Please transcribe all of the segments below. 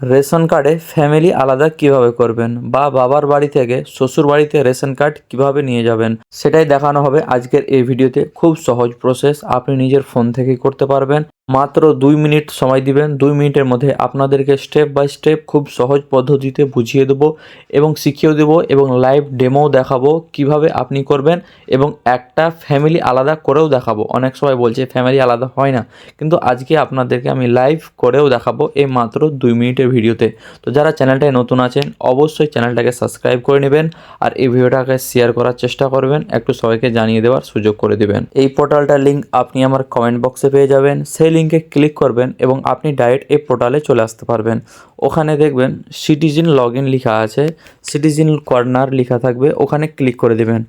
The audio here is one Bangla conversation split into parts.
রেশন কার্ডে ফ্যামিলি আলাদা কীভাবে করবেন বা বাবার বাড়ি থেকে শ্বশুর বাড়িতে রেশন কার্ড কীভাবে নিয়ে যাবেন সেটাই দেখানো হবে আজকের এই ভিডিওতে। খুব সহজ প্রসেস আপনি নিজের ফোন থেকেই করতে পারবেন। মাত্র দুই মিনিট সময় দিবেন। দুই মিনিটের মধ্যে আপনাদেরকে স্টেপ বাই স্টেপ খুব সহজ পদ্ধতিতে বুঝিয়ে দেবো এবং শিখিয়েও দেবো এবং লাইভ ডেমোও দেখাবো কীভাবে আপনি করবেন এবং একটা ফ্যামিলি আলাদা করেও দেখাবো। অনেক সময় বলছে ফ্যামিলি আলাদা হয় না। কিন্তু আজকে আপনাদেরকে আমি লাইভ করেও দেখাবো এই মাত্র দুই মিনিটের ভিডিওতে। তো যারা চ্যানেলটায় নতুন আছেন, অবশ্যই চ্যানেলটাকে সাবস্ক্রাইব করে নেবেন আর এই ভিডিওটাকে শেয়ার করার চেষ্টা করবেন। একটু সবাইকে জানিয়ে দেওয়ার সুযোগ করে দেবেন। এই পোর্টালটার লিঙ্ক আপনি আমার কমেন্ট বক্সে পেয়ে যাবেন। সেই লিঙ্কে ক্লিক করবেন এবং আপনি ডাইরেক্ট এই পোর্টালে চলে আসতে পারবেন। ওখানে দেখবেন সিটিজেন লগ ইন লেখা আছে। সিটিজেন কর্নার লেখা থাকবে। ওখানে ক্লিক করে দিবেন।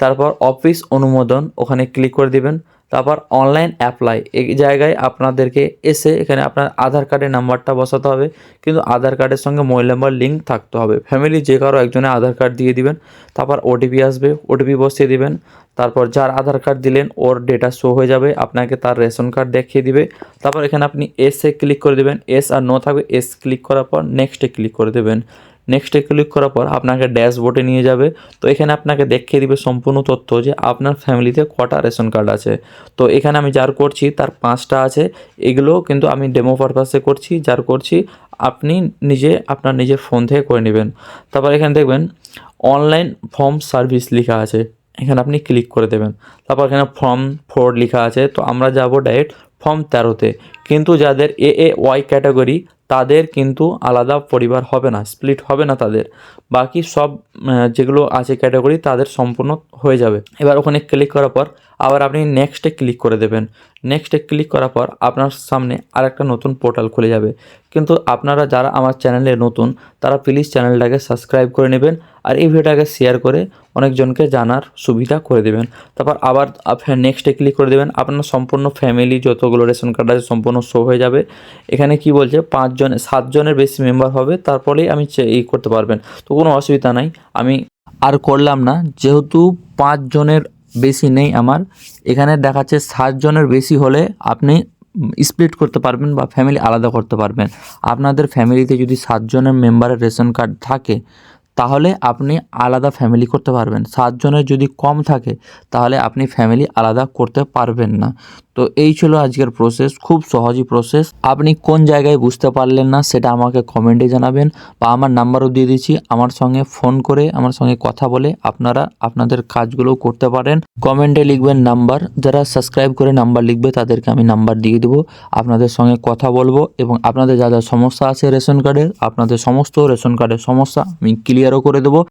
তারপর অফিস অনুমোদন, ওখানে ক্লিক করে দিবেন। তারপর অনলাইন অ্যাপ্লাই এই জায়গায় আপনাদেরকে এসে এখানে আপনার আধার কার্ডের নাম্বারটা বসাতে হবে। কিন্তু আধার কার্ডের সঙ্গে মোবাইল নাম্বার লিঙ্ক থাকতে হবে। ফ্যামিলি যে কারও একজনের আধার কার্ড দিয়ে দিবেন, তারপর ওটিপি আসবে ওটিপি বসিয়ে দিবেন। তারপর যার আধার কার্ড দিলেন, ওর ডেটা শো হয়ে যাবে, আপনাকে তার রেশন কার্ড দেখিয়ে দিবে। তারপর এখানে আপনি এসে ক্লিক করে দেবেন। এস আর নো থাকবে এস ক্লিক করার পর নেক্সটে ক্লিক করে দেবেন। নেক্সটে ক্লিক করার পর আপনাকে ড্যাশবোর্ডে নিয়ে যাবে। তো এখানে আপনাকে দেখিয়ে দিবে সম্পূর্ণ তথ্য যে আপনার ফ্যামিলিতে কটা রেশন কার্ড আছে। তো এখানে আমি যার করছি তার পাঁচটা আছে। এগুলো কিন্তু আমি ডেমো পারপাসে করছি, যার করছি আপনি নিজে, আপনার নিজের ফোন থেকে করে নেবেন। তারপর এখানে দেখবেন অনলাইন ফর্ম সার্ভিস লেখা আছে। এখানে আপনি ক্লিক করে দেবেন। তারপর এখানে ফর্ম ফোর লেখা আছে। তো আমরা যাব ডাইরেক্ট ফর্ম তেরোতে। কিন্তু যাদের এ এ ওয়াই ক্যাটাগরি তাদের কিন্তু আলাদা পরিবার হবে না স্প্লিট হবে না তাদের। বাকি সব যেগুলো আছে ক্যাটাগরি তাদের সম্পূর্ণ হয়ে যাবে। এবার ওখানে ক্লিক করার পর আবার আপনি নেক্সটে ক্লিক করে দেবেন। নেক্সটে ক্লিক করার পর আপনার সামনে আর একটা নতুন পোর্টাল খুলে যাবে। কিন্তু আপনারা যারা আমার চ্যানেলে নতুন, তারা প্লিজ চ্যানেলটাকে সাবস্ক্রাইব করে নেবেন আর এই ভিডিওটাকে শেয়ার করে অনেকজনকে জানার সুবিধা করে দেবেন। তারপর আবার নেক্সটে ক্লিক করে দেবেন। আপনার সম্পূর্ণ ফ্যামিলি যতগুলো রেশন কার্ড আছে সম্পূর্ণ শো হয়ে যাবে। এখানে কি বলছে? পাঁচজন সাতজনের বেশি মেম্বার হবে, তারপরেই আমি এই করতে পারবেন। তো কোনো অসুবিধা নাই। আমি আর করলাম না। যেহেতু পাঁচজনের বেশি নেই আমার, এখানে দেখাচ্ছে সাতজনের বেশি হলে আপনি স্প্লিট করতে পারবেন বা ফ্যামিলি আলাদা করতে পারবেন। আপনাদের ফ্যামিলিতে যদি সাতজনের মেম্বারের রেশন কার্ড থাকে, তাহলে আপনি আলাদা ফ্যামিলি করতে পারবেন। সাতজনের যদি কম থাকে, তাহলে আপনি ফ্যামিলি আলাদা করতে পারবেন না। তো এই ছিল আজকের প্রসেস খুব সহজই প্রসেস আপনি কোন জায়গায় বুঝতে পারলেন না, সেটা আমাকে কমেন্টে জানাবেন বা আমার নাম্বারও দিয়ে দিচ্ছি। আমার সঙ্গে ফোন করে, আমার সঙ্গে কথা বলে আপনারা আপনাদের কাজগুলো করতে পারেন। কমেন্টে লিখবেন নাম্বার যারা সাবস্ক্রাইব করে নাম্বার লিখবে, তাদেরকে আমি নাম্বার দিয়ে দেবো। আপনাদের সঙ্গে কথা বলব এবং আপনাদের যা যা সমস্যা আছে রেশন কার্ডের আপনাদের সমস্ত রেশন কার্ডের সমস্যা আমি ক্লিয়ারও করে দেবো।